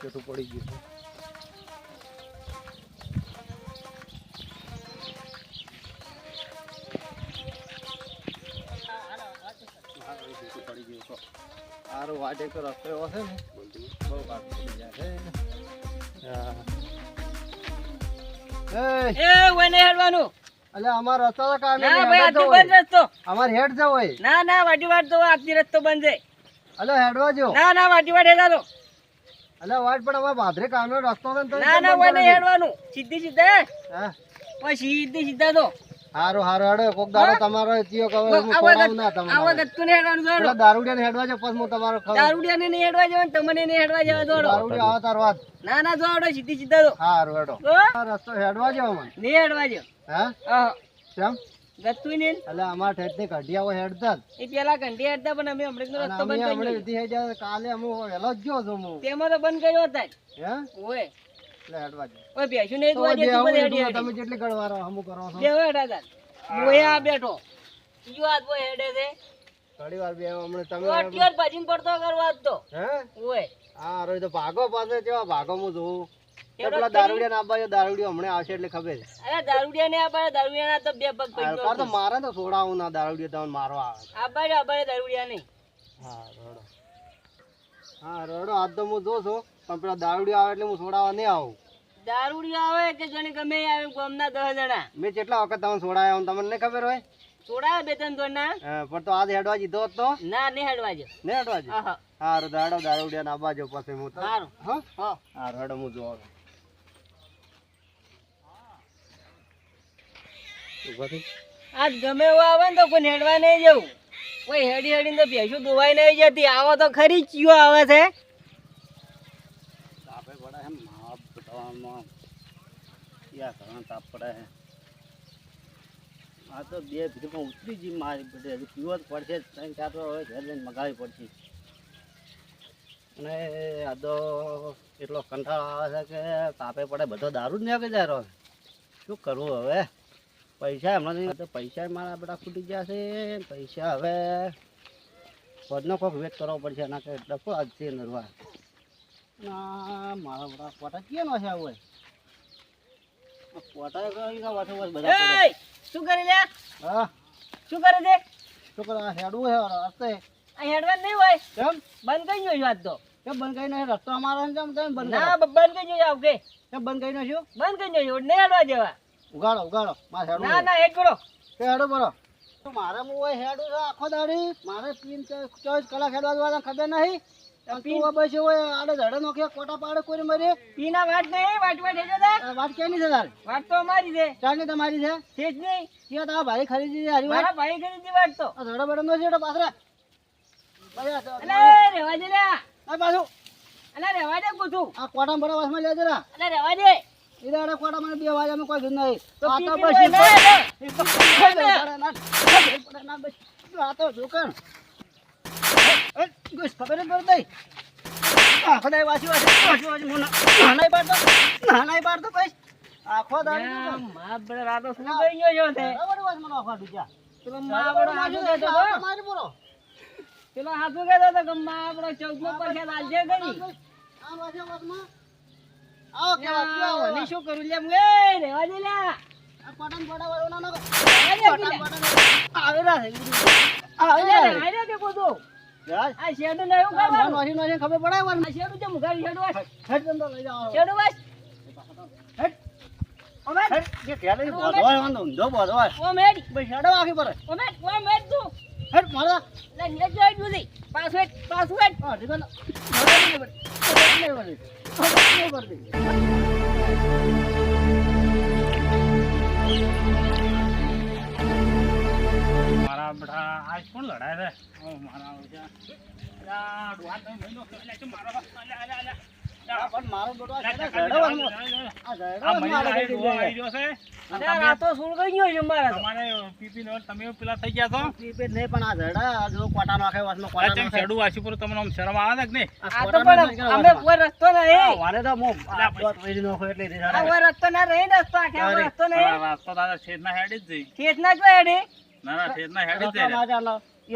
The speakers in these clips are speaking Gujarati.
પેટું પડી ગયું છે હારું, પેટું પડી ગયું તો. હારું, વાટે તો રસ્તો એવો છે ને બહુ કાઢ પડી જાય છે હા. એ નહીં હેડવાનું. અલે અમાર રસ્તો તો કાઢને ના ભાઈ આટલું બંધ રસ્તો. અમાર હેડ જવો હોય. ના ના વાડી વાડ તો આજથી રસ્તો બંધ છે. અલે હેડવા જો. ના ના વાડી વાટ હેડાલો અલે વાડ પણ અમાર ભાદરે કામનો રસ્તો ને તો ના ના નહીં હેડવાનું. સીધી સીધા. હા. પછી સીધી સીધા તો. હારું હારું હેડો કોક દાડો તમારો થયો કે હવે હું ખવડાવું ના વખત આ વખત તું હેડવાનું પેલા દોડો દારૂડિયાને હેડવા જો પછી હું તમારો ખવડાવું. દારૂડિયાને નહીં હેડવા જવાનું તમને નહીં હેડવા જવા દોડો દારૂડિયા આવે તાર વાત. ના ના દોડો સીધી સીધા તો હારું હેડો. રસ્તો હેડવા જો અમને નહીં હેડવા જો હા? હા. કેમ? ગતું નહીં એટલે અમાર ઠેઠની કઢિયાઓ હેડતા એ પેલા ઘંટી હેડતા પણ અમે હમણાં રસ્તો બંધ કરી વિધિ કાલે અમે વહેલો જ ગયો છું હું. તેમાં તો બંધ કર્યો હતા. હે? ઓય. એટલે હેડવા જો ઓય બેસ્યું નહીં તો તું તું આવું બધે એ હેડી તમે જેટલી ગળવારો હમું કરો છો. બે હેડા હતા બોયા બેઠો. બીજો હાથ બોય હેડે છે. ઘણી વાર બે હમણાં તમે અટક્યો જ પડતો કરવા તો. હે? ઓય. હા રોય તો ભાગો પાસે કેવા ભાગો હું જોઉં? પેલા દારૂડિયા ના આવવા દારૂડિયો હમણાં આવશે એટલે ખબર છે. અરે દારૂડિયા ને આ દારૂડિયા ના તો બે પગ પડી તાર તો મારે તો છોડાવું ના દારૂડિયો તમને મારો આવે. આ બાજુ આ બાજુ દારૂડિયા નહીં હા રડો. હા રડો આજ તો હું જોશું પણ પેલા દારૂડી આવે એટલે હું છોડાવવા નહીં આવું. દારૂડિયા આવે કે જાણે ગમે આવે ગામના દસ જણા. મેં કેટલા વખત તમને છોડાયા હું તમને ખબર હોય? છોડાયા બે ત્રણ જણ ના. પણ તો આજ હેડવા જીધો તો? ના નહીં હેડવા જો નહીં હેડવા જો હારું દાડો દારૂડિયા ના બાજુ પછી હું તો સારું હા? હા. હા રડો હું જોવા આજ ગમે એવું આવે ને તો કોઈ હેડવા નહીં જવું. કોઈ હેડી હેડી તો ભેંસું દોવાઈ નહીં જતી. આવો તો ખરી ચિયો આવે છે? તાપે પડે હે માપ બતાવવામાં યા ઘણા તાપ પડે હે આ તો બે ભીડમાં ઉતરી જી મારી પડે. હજી જ પડશે. ત્રણ, ચાર તો હવે ઘેર લઈને મગાવી પડશે. અને આ તો એટલો કંટાળો આવે છે કે તાપે પડે. બધો દારૂ જ નીકળી જાય શું કરવું હવે? પૈસા હમણાં તો પૈસા મારા બધા ખૂટી ગયા છે. પૈસા હવે પદનો કોઈક વેટ કરવો પડશે એના કે ડફો છે નરવા મારા બધા પોટા ક્યાં નો છે આવું પોટા કઈ બધા શું કરી લે હા? શું કરે છે? શું કરે હેડવું છે રસ્તે. આ હેડવા નહીં હોય? કેમ? બંધ કરી જોઈશું આજ તો. કેમ બંધ કરીને રસ્તો અમારો છે કેમ કેમ બંધ ના બંધ કરી જોઈશું આવકે. કેમ બંધ કરીને શું બંધ કરી જોઈશું નહીં હેડવા જેવા ઉગાડો ઉગાડો. મારે હેડો ના ના એક કરો કે હેડો બરો મારે હું હોય હેડો છે આખો દાડી? મારે પીન ચોવીસ કલાક હેડવા જવાના ખબર નહીં. પીન- બસ હોય આડે ધડે નોખે કોટા પાડે કોઈ મરી. પીના વાટ નહીં વાટ વાટ હેડો આ વાત કેની છે તાર? વાટ તો અમારી છે. ચાલની તમારી છે. છે જ નહીં. કે તારા ભાઈ ખરીદી છે હરી મારા ભાઈ ખરીદી વાટ તો. ધડો બડો નો છે પાછરા અલે રેવા દે લે આ પાછું. અલે રેવા દે કુછું આ કોટા બડા વાસમાં લે રા અલે રેવા દે. ઈદા આડા કોટા મને બે વાગ્યામાં કોઈ ધૂન નહીં તો આ તો બસ તો ના, ના, બસ. આ તો જોકણ એ, ગુસ, ખબર જ પડે નહીં. આખો દાડી વાસી વાસી, વાસી વાસી, હું ના- નાનાય પાડતો, નાનાય તો પછી. આખો દાડી ના, મા બડા રાતો કરી ગયો છો તે બરાબર વાસ મને આખો દુજ્યા. પેલો મા બડા હાથું કહેતો આ હતો. બોલો. પેલો હાથું કહેતો હતો કે મા ચૌદ નો પૈસા લાલજે ગઈ આ વાસે વાસમાં. આવો શું કરું? લે રેવા દે લે. આ વાળો ના બધું આ શેડું ને એવું નોસી નોસી ખબર પડે વાર. શેડું મુખારી શેડું લઈ. શેડું. ઓમે. જે ઘેરે બોધવાય વાંધો, ઊંધો બોધવાય. ઓમે બસ હેડો આખી પડે. ઓમે ઓમે તું. હેડ, મારા. લે ને જોઈ જુદી પાસવર્ડ પાસવર્ડ હા. મારા બેટા આજ કોણ લડાય છે મારા ડોહા તમે ભાઈ નો એટલે કે મારો અલા, અલા, અલા. આ પણ મારો બેટો આ લે, છે ને કાકા, ઝઘડો લે, વાળો. લે, લે. આ ઝઘડો આ વાળો મહિનો મારે આ કઈ ડોહો દીધો આવી છે. છે આ તો સુળગાઈ ગયો છે મારા તમારે પીપી ને તમે પેલા થઈ ગયા છો? પીપે નહીં પણ આ ઝઘડા જો કોટા નાખે વાસમાં કોટા નાખે. શેડું વાંચ્યું પર તમને આમ શરમ આવે છે કે નહીં? આ આ તો પણ અમે કોઈ રસ્તો નહીં. વારે તો હું લે, આ દોત વેરી નાખું એટલે એ કોઈ રસ્તો ના રહી રસ્તો આખે રસ્તો નહીં. રસ્તો દાદા છેદના હેડ જ જઈ. ખેત ના જો હેડે. ના ના છેદના હેડ જ જઈ ના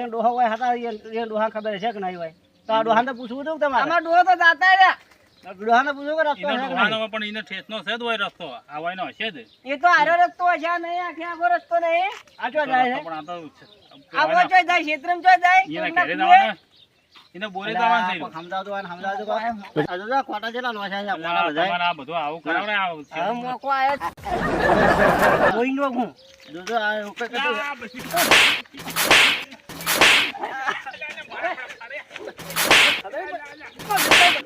ડોહા હોય હતા, ઈયન- ઈયન ખબર છે કે નહીં હોય? તો આ ડોહાને તો પૂછવું હતું તમારે. આમાં ડોહો તો રહ્યા. આ ડોહાને પૂછ્યું કે રસ્તો છે? ડોહાનો પણ એને ઠેસનો છે હોય રસ્તો આ વાયનો હશે જ એ તો આરો રસ્તો આ નહીં આખે આખો રસ્તો નહીં આ ચો જાય છે? પણ આ તો આવો ચોય જાય ક્ષેત્રમ ચોય જાય એને ઘરે. જવાનું એને બોરે જવાનું થઈ સમજાવતું હોય ને સમજાવતું હોય. આ જો જો કોટા કેટલા નોખ્યા છે, આ કોટા અલા, બધાય. તમારે આ બધું આવું કરાવડે આ હવે છેદનું. મોકો આયો છે. જોઈ લો હું જો જો આ ઉપર કેટલું- આ પછી- જાય છે પછી. રહેવા દે. આખો દાડો જુઓ કે આ આ તમે લાગતો ઊભા તો રહો છો કેમ હેડવા કરે? જો તો. ના, ના, ભાઈ, ભાઈ. આ તમે ઊભા મારો રસ્તો મારો હાથી દે.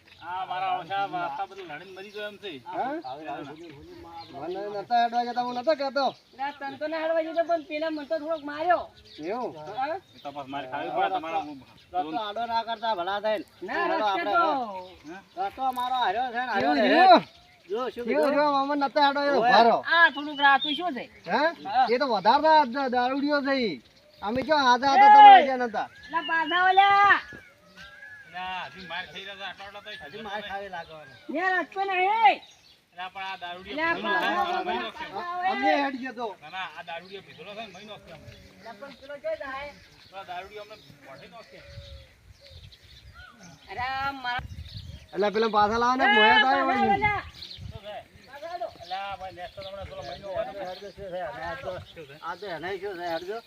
આ મારા ઓછા રસ્તા બધું લડીને મરી ગયો એમ છે. મને નતા હેડવા જતા હું નતો કહેતો. ના, તને તો ના હેડવા દીધો, પણ પેલા મને તો થોડોક માર્યો. એવું? એ તો પાછું મારે ખાવી પડે તમારા રસ્તો આડો ના કરતા ભલા થઈને. ના આપણે રસ્તો અમારો હાર્યો છે ને હાર્યો? જો શું કેવું મામા નતા હેડો એ ઓવે. આ થોડુંક રાતું શું છે? હે? એ તો વધારે દારૂડિયો છે અમે જો હાથા હતા તમે આઈડિયા નતા? લા પાછા ઓલ્યા ના, હજી માર ખાઈ રહ્યા છે, આટલો આટલો તો હજી માર ખાવી લાગવાનો. ને રસ્તો નહીં ના, પણ આ દારૂડિયો છે, આ છે. અમને હેડ ગયો તો ના, ના, આ દારૂડિયો પીધેલો છે મહિનો છે અમને. પણ પેલો જોઈ જાય. આ દારૂડિયો અમને મોઢે નાખે. અરે મારા એટલે પેલા પાછા લાવો ને મોયા થાય છે? પાછા ઓલો. અલા, ભાઈ, નેક્સ્ટ તો હમણાં મહિનો છે. છે? આ તો- છે? આ એને શું છે? ના, આ છે ને, છે. છે? હેડ ને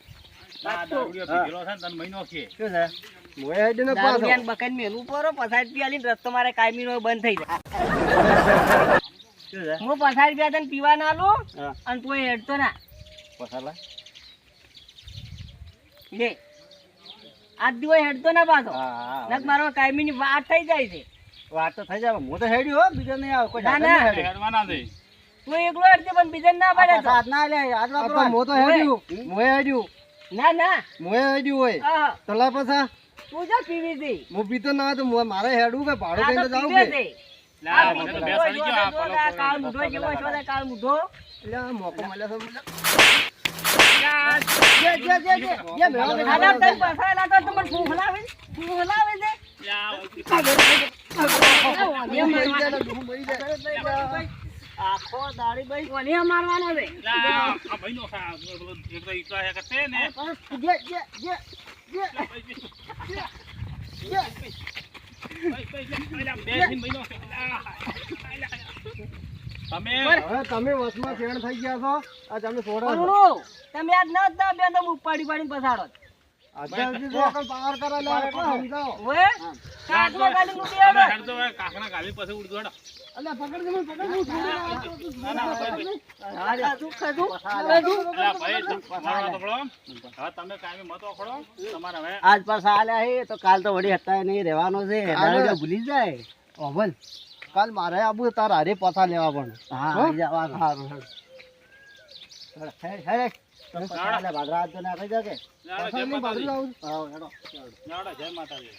પાછો દારૂડિયાને બકાઈને મેલું પરો, પછાડી પીવાલીને રસ્તો મારે કાયમીનો બંધ થઈ જાય. શું છે? હું પછાડી પીવા ના આલું, અને તું હેડતો ના. પસારલા? લે. આજ દિવસ હેડતો ના પાછો. હા, હા, નક મારો કાયમીની વાત થઈ જાય છે. વાત તો થઈ જાય હું તો હેડ્યો હો બીજો નહીં આવ કોઈ ના, ના. હેડવાના છે. તું એકલો હેડજે, પણ બીજા ના પાડે હાથ ના લે હાથ આ વાપરવા. તો હેડ્યું હું હેડ્યું ના, ના. મોય હેડ્યું હોય. તલા પાછા તું જો પીવી દે હું પીતો ના તો મો- મારે હેડવું કે ભાડો તો જાવું કે છે. લા, મને તો પીવે. બે સડી જો, ગયો, આ પલો કાળ મુઢો જેવો પલો કાળ મૂઢો. એટલે મોકો મળ્યો છે મને. આ જે, જે, મેળો તો તમને ભૂખ લાવે છે? ભૂખ લાવે છે? લા, આ ઓલિયા મરી જાય મરી જાય. આખો દાડી ભાઈ ઓલિયા મારવાનો રે આ આ નો ખા, એક ઈટલા હે કરતે ને. જે, જે, જે, જે. ભાઈ, ભાઈ, ભાઈ. તમે હવે તમે વચમાં ફેણ થઈ ગયા છો આ તમે છોડો તમે આજ ના બે તો ઉપાડી પાડીને પસાડો આજ પાછા આલ્યા હે તો કાલ તો વળી હતા નહીં રહેવાનો છે ભૂલી જાય અમલ કાલ મારે આબુ તાર હારે પાછા લેવા પણ હા હો? આવી જવાનું સારું હેડ. હેડ, તો નાખી દે કે જય માતાજી.